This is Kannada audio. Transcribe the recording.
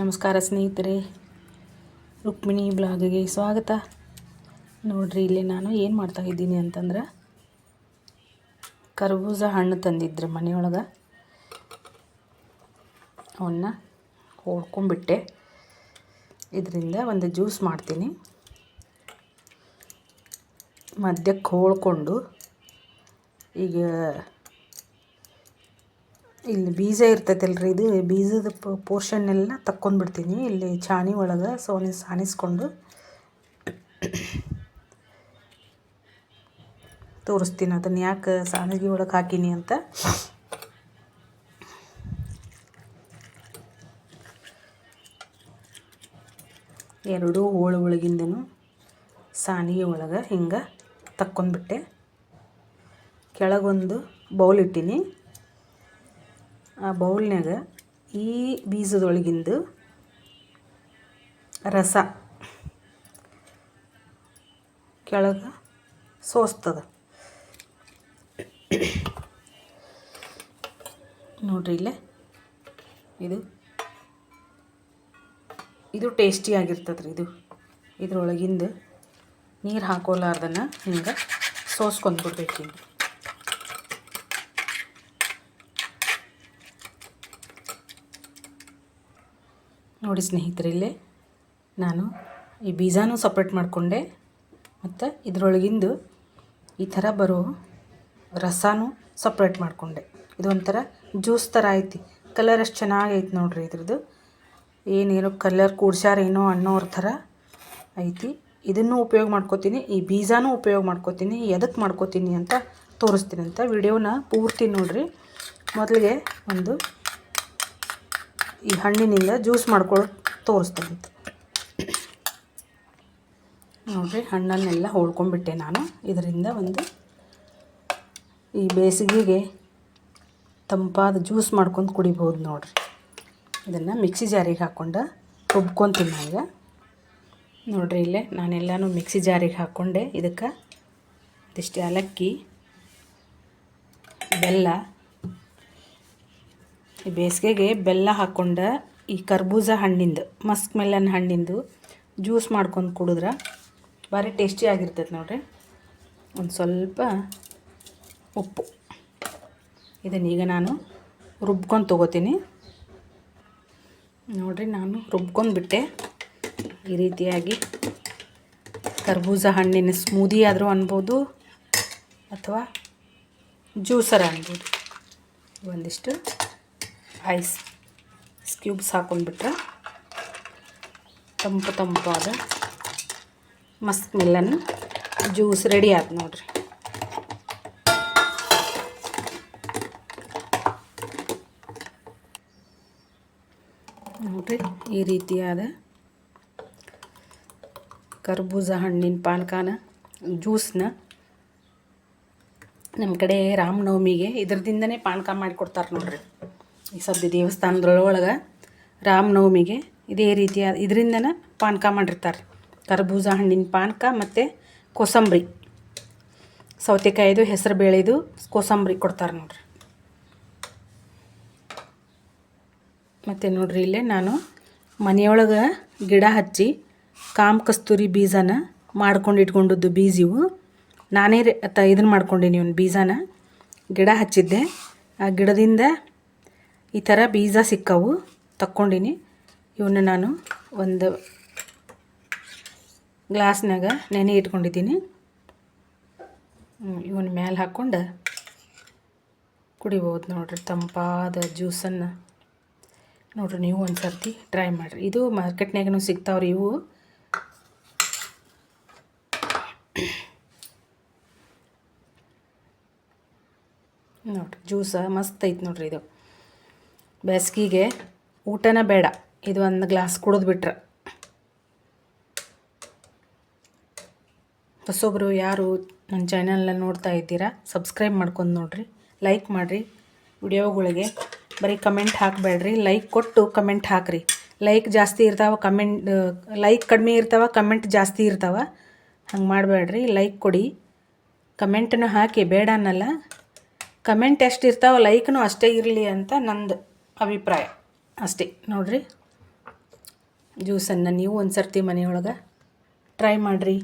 ನಮಸ್ಕಾರ ಸ್ನೇಹಿತರೆ, ರುಕ್ಮಿಣಿ ಬ್ಲಾಗಿಗೆ ಸ್ವಾಗತ. ನೋಡ್ರಿ, ಇಲ್ಲಿ ನಾನು ಏನು ಮಾಡ್ತಾ ಇದ್ದೀನಿ ಅಂತಂದ್ರೆ, ಕರ್ಬೂಜ ಹಣ್ಣು ತಂದಿದ್ರು ಮನೆಯೊಳಗೆ. ಅವನ್ನ ಹೋಡ್ಕೊಂಬಿಟ್ಟೆ ಇದರಿಂದ ಒಂದು ಜ್ಯೂಸ್ ಮಾಡ್ತೀನಿ. ಮಧ್ಯಕ್ಕೆ ಹೋಳ್ಕೊಂಡು ಈಗ ಇಲ್ಲಿ ಬೀಜ ಇರ್ತೈತಲ್ರಿ ಇದು. ಬೀಜದ ಪೋರ್ಷನ್ ಎಲ್ಲ ತಕ್ಕೊಂಡ್ಬಿಡ್ತೀನಿ. ಇಲ್ಲಿ ಚಾಣಿ ಒಳಗೆ ಸೋನಿ, ಸಾಣಿಸ್ಕೊಂಡು ತೋರಿಸ್ತೀನಿ. ಅದನ್ನು ಯಾಕೆ ಸಾನಿಗೆ ಒಳಗೆ ಹಾಕೀನಿ ಅಂತ. ಎರಡೂ ಹೋಳು ಒಳಗಿಂದನು ಸಾನಿಗೆ ಒಳಗೆ ಹಿಂಗೆ ತಕ್ಕೊಂಡ್ಬಿಟ್ಟೆ. ಕೆಳಗೊಂದು ಬೌಲ್ ಇಟ್ಟೀನಿ. ಆ ಬೌಲ್ನಾಗ ಈ ಬೀಜದೊಳಗಿಂದು ರಸ ಕೆಳಗೆ ಸೋಸ್ತದ. ನೋಡ್ರಿ ಇಲ್ಲೇ. ಇದು. ಇದು ಟೇಸ್ಟಿ ಆಗಿರ್ತದ್ರಿ ಇದು. ಇದ್ರೊಳಗಿಂದು ನೀರು ಹಾಕೋಲಾರ್ದನ್ನು ಹಿಂಗೆ ಸೋಸ್ಕೊಂಡ್ಬಿಡ್ಬೇಕು ಹಿಂಗೆ ನೋಡಿ ಸ್ನೇಹಿತರೆ, ಇಲ್ಲೇ ನಾನು ಈ ಬೀಜಾನೂ ಸಪ್ರೇಟ್ ಮಾಡಿಕೊಂಡೆ. ಮತ್ತು ಇದರೊಳಗಿಂದು ಈ ಥರ ಬರೋ ರಸನೂ ಸಪ್ರೇಟ್ ಮಾಡಿಕೊಂಡೆ. ಇದು ಒಂಥರ ಜ್ಯೂಸ್ ಥರ ಐತಿ. ಕಲರ್ ಎಷ್ಟು ಚೆನ್ನಾಗೈತಿ ನೋಡ್ರಿ ಇದ್ರದ್ದು. ಏನೇನೋ ಕಲರ್ ಕೂಡ್ಸ್ಯಾರೇನೋ ಅನ್ನೋರ ಥರ ಐತಿ. ಇದನ್ನು ಉಪಯೋಗ ಮಾಡ್ಕೋತೀನಿ, ಈ ಬೀಜಾನೂ ಉಪಯೋಗ ಮಾಡ್ಕೋತೀನಿ ಎದಕ್ಕೆ ಮಾಡ್ಕೋತೀನಿ ಅಂತ ತೋರಿಸ್ತೀನಿ ಅಂತ ವಿಡಿಯೋನ ಪೂರ್ತಿ ನೋಡಿರಿ. ಮೊದಲಿಗೆ ಒಂದು ಈ ಹಣ್ಣಿನಿಂದ ಜ್ಯೂಸ್ ಮಾಡ್ಕೊಳ್ಳೋ ತೋರಿಸ್ತೇನೆ ನೋಡಿರಿ, ಹಣ್ಣನ್ನೆಲ್ಲ ಹೋಳ್ಕೊಂಡ್ಬಿಟ್ಟೆ ನಾನು. ಇದರಿಂದ ಒಂದು ಈ ಬೇಸಿಗೆಗೆ ತಂಪಾದ ಜ್ಯೂಸ್ ಮಾಡ್ಕೊಂಡು ಕುಡಿಬೋದು ನೋಡಿರಿ. ಇದನ್ನು ಮಿಕ್ಸಿ ಜಾರಿಗೆ ಹಾಕ್ಕೊಂಡು ರುಬ್ಕೊತೀನಿ ಈಗ ನೋಡಿರಿ ಇಲ್ಲೇ, ನಾನೆಲ್ಲನೂ ಮಿಕ್ಸಿ ಜಾರಿಗೆ ಹಾಕ್ಕೊಂಡೆ. ಇದಕ್ಕೆ ಇದಿಷ್ಟು ಏಲಕ್ಕಿ, ಬೆಲ್ಲ ಈ ಬೇಸಿಗೆಗೆ ಬೆಲ್ಲ ಹಾಕ್ಕೊಂಡ ಈ ಕರ್ಬೂಜ ಹಣ್ಣಿಂದು, ಮಸ್ಕ್ ಮೆಲನ್ ಹಣ್ಣಿಂದು ಜ್ಯೂಸ್ ಮಾಡ್ಕೊಂಡು ಕುಡಿದ್ರೆ ಭಾರಿ ಟೇಸ್ಟಿ ಆಗಿರ್ತೈತೆ ನೋಡಿರಿ. ಒಂದು ಸ್ವಲ್ಪ ಉಪ್ಪು. ಇದನ್ನೀಗ ನಾನು ರುಬ್ಕೊಂಡು ತೊಗೋತೀನಿ. ನೋಡಿರಿ, ನಾನು ರುಬ್ಕೊಂಡ್ಬಿಟ್ಟೆ ಈ ರೀತಿಯಾಗಿ ಕರ್ಬೂಜ ಹಣ್ಣಿನ ಸ್ಮೂದಿ ಆದರೂ ಅನ್ಬೋದು ಅಥವಾ ಜ್ಯೂಸರ ಅನ್ಬೋದು. ಒಂದಿಷ್ಟು ಐಸ್ ಕ್ಯೂಬ್ಸ್ ಹಾಕೊಂಡ್ಬಿಟ್ರೆ ತಂಪು ತಂಪಾದ ಮಸ್ತ್ ಮೆಲ್ಲನ್ ಜ್ಯೂಸ್ ರೆಡಿ ಆಯ್ತು ನೋಡ್ರಿ. ನೋಡ್ರಿ ಈ ರೀತಿಯಾದ ಕರ್ಬೂಜ ಹಣ್ಣಿನ ಪಾಲಕನ ಜ್ಯೂಸ್ನ ನಮ್ಮ ಕಡೆ ರಾಮನವಮಿಗೆ ಇದ್ರದಿಂದನೇ ಪಾನಕ ಮಾಡಿಕೊಡ್ತಾರೆ ನೋಡ್ರಿ. ಈ ಸದ್ಯ ದೇವಸ್ಥಾನದೊಳಗೆ ರಾಮನವಮಿಗೆ ಇದೇ ರೀತಿಯ ಇದರಿಂದನೇ ಪಾನಕ ಮಾಡಿರ್ತಾರೆ. ಕರ್ಬೂಜ ಹಣ್ಣಿನ ಪಾನಕ ಮತ್ತು ಕೋಸಂಬರಿ. ಸೌತೆಕಾಯಿದು, ಹೆಸರು ಬೇಳೆದು ಕೋಸಂಬರಿ ಕೊಡ್ತಾರೆ ನೋಡ್ರಿ. ಮತ್ತು ನೋಡ್ರಿ ಇಲ್ಲೇ ನಾನು ಮನೆಯೊಳಗೆ ಗಿಡ ಹಚ್ಚಿ ಕಾಮ ಕಸ್ತೂರಿ ಬೀಜನ ಮಾಡ್ಕೊಂಡು ಇಟ್ಕೊಂಡದ್ದು ಬೀಜವು. ನಾನೇ ತ ಇದನ್ನು ಮಾಡ್ಕೊಂಡೀನಿ ಒಂದು ಬೀಜನ. ಗಿಡ ಹಚ್ಚಿದ್ದೆ. ಆ ಗಿಡದಿಂದ ಈ ಥರ ಬೀಜ ಸಿಕ್ಕವು. ತಕ್ಕೊಂಡಿನಿ. ಇವನ್ನ ನಾನು ಒಂದು ಗ್ಲಾಸ್ನಾಗ ನೆನೆ ಇಟ್ಕೊಂಡಿದ್ದೀನಿ. ಇವನ್ನ ಮೇಲೆ ಹಾಕ್ಕೊಂಡು ಕುಡಿಬೋದು ನೋಡ್ರಿ. ತಂಪಾದ ಜ್ಯೂಸನ್ನು. ನೋಡ್ರಿ, ನೀವು ಒಂದು ಸರ್ತಿ ಟ್ರೈ ಮಾಡಿರಿ. ಇದು ಮಾರ್ಕೆಟ್ನಾಗೂ ಸಿಗ್ತಾವ್ರಿ ಇವು. ನೋಡ್ರಿ, ಜ್ಯೂಸ ಮಸ್ತ್ ಐತೆ ನೋಡ್ರಿ ಇದು. ಬೇಸಿಗೆಗೆ ಊಟನ ಬೇಡ. ಇದು ಒಂದು ಗ್ಲಾಸ್ ಕುಡಿದ್ಬಿಟ್ರೆ ಹೊಸೊಬ್ಬರು ಯಾರು ನನ್ನ ಚಾನಲ್ನ ನೋಡ್ತಾ ಇದ್ದೀರಾ ಸಬ್ಸ್ಕ್ರೈಬ್ ಮಾಡ್ಕೊಂಡು ನೋಡಿರಿ ಲೈಕ್ ಮಾಡಿರಿ. ವಿಡಿಯೋಗಳಿಗೆ ಬರೀ ಕಮೆಂಟ್ ಹಾಕಬೇಡ್ರಿ ಲೈಕ್ ಕೊಟ್ಟು ಕಮೆಂಟ್ ಹಾಕಿರಿ. ಲೈಕ್ ಜಾಸ್ತಿ ಇರ್ತಾವೆ ಕಮೆಂಟ್ ಲೈಕ್ ಕಡಿಮೆ ಇರ್ತಾವ ಕಮೆಂಟ್ ಜಾಸ್ತಿ ಇರ್ತಾವ. ಹಂಗೆ ಮಾಡಬೇಡ್ರಿ ಲೈಕ್ ಕೊಡಿ. ಕಮೆಂಟನ್ನು ಹಾಕಿ, ಬೇಡ ಅನ್ನಲ್ಲ. ಕಮೆಂಟ್ ಎಷ್ಟು ಇರ್ತಾವೆ ಲೈಕ್ನು ಅಷ್ಟೇ ಇರಲಿ ಅಂತ ನಂದು. ಅಭಿಪ್ರಾಯ. ಅಷ್ಟೇ. ನೋಡಿರಿ. ಜ್ಯೂಸನ್ನು ನೀವು ಒಂದು ಸರ್ತಿ ಮನೆಯೊಳಗೆ ಟ್ರೈ ಮಾಡಿರಿ.